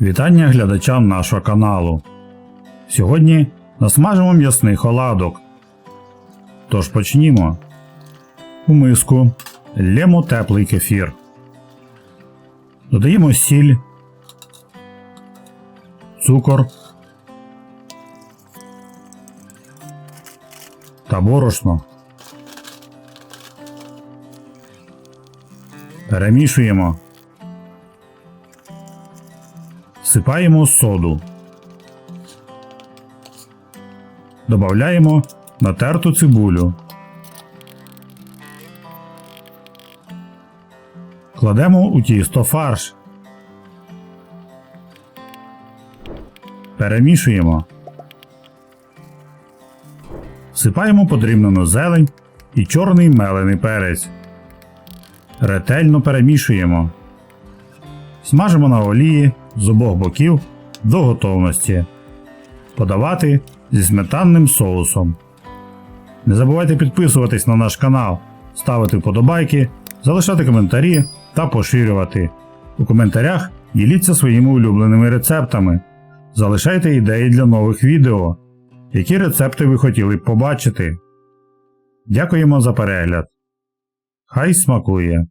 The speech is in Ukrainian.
Вітання глядачам нашого каналу. Сьогодні насмажимо м'ясних оладок. Тож почнімо. У миску лємо теплий кефір. Додаємо сіль, цукор та борошно. Перемішуємо. Всипаємо соду. Добавляємо натерту цибулю. Кладемо у тісто фарш. Перемішуємо. Всипаємо подрібнену зелень і чорний мелений перець. Ретельно перемішуємо. Смажимо на олії з обох боків до готовності. Подавати зі сметанним соусом. Не забувайте підписуватись на наш канал, ставити вподобайки, залишати коментарі та поширювати. У коментарях діліться своїми улюбленими рецептами. Залишайте ідеї для нових відео, які рецепти ви хотіли б побачити. Дякуємо за перегляд. Хай смакує!